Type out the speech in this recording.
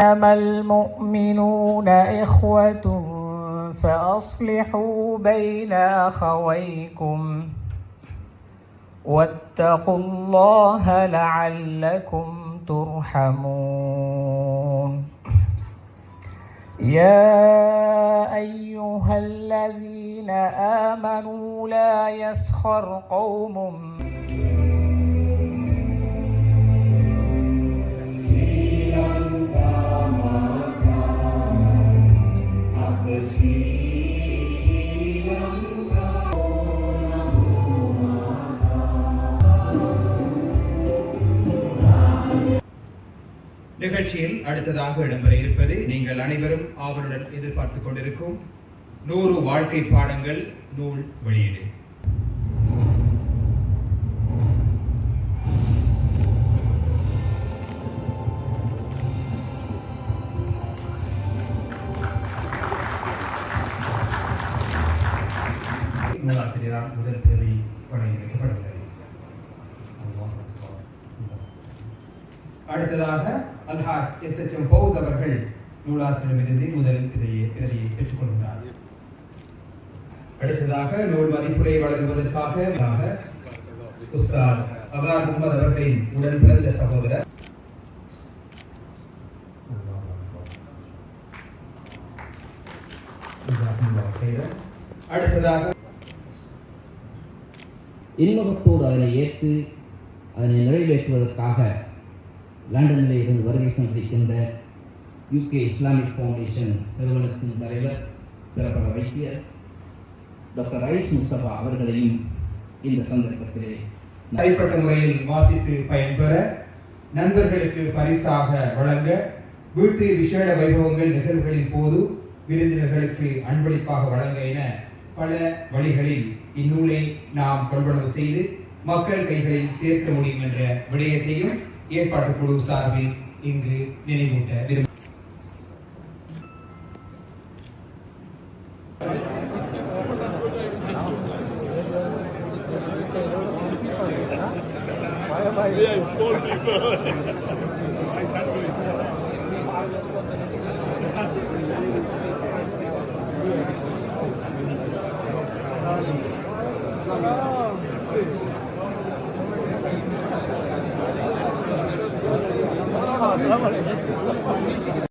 إنما المؤمنون إخوة فأصلحوا بين أخويكم واتقوا الله لعلكم ترحمون. يا أيها الذين آمنوا لا يسخر قوم நிகழ்ச்சியில் அடுத்ததாக இடம்பெற இருப்பது நீங்கள் அனைவரும் ஆவலுடன் எதிர்பார்த்துக் கொண்டிருக்கும் நூறு வாழ்க்கை பாடங்கள் நூல் வெளியீடு. நூலாசிரியரால் முதல் தேவை வழங்கியிருக்கிறது அடுத்ததாக Alhaj S H M Fauz அவர்கள் நூலாசிரியரிடமிருந்து முதல் பிரதியை பிரதியை பெற்றுக்கொள்கிறார். அடுத்ததாக நூல் மதிப்புரை வழங்குவதற்காக உஸ்தாத் அவார் முகமது அவர்களின் உடன் பிறந்த சகோதரர். அடுத்ததாக இன்முகத்தோடு அதனை ஏற்று அதனை நிறைவேற்றுவதற்காக லண்டனில் இருந்து வருகை தந்திருக்கின்ற யூகே இஸ்லாமிக் ஃபவுண்டேஷன் நிறுவனத்தின் தலைவர் பிரபல வைத்தியர் டாக்டர் ஐஸ் முஸ்தபா அவர்களையும் இந்த சந்தர்ப்பத்திலே தனிப்பட்ட முறையில் வாசித்து பயன்பெற நண்பர்களுக்கு பரிசாக வழங்க வீட்டு விசேட வைபவங்கள் நிகழ்வுகளின் போது விருந்தினர்களுக்கு அன்பளிப்பாக வழங்க என பல வழிகளில் இந்நூலை நாம் கொள்வனவு செய்து மக்கள் கைகளில் சேர்க்க முடியும் என்ற விடயத்தையும் ஏற்பாட்டு குழு சார்பில் இங்கு நினைவூட்ட விரும்ப Yeah, it's cold people. Vamos, vamos.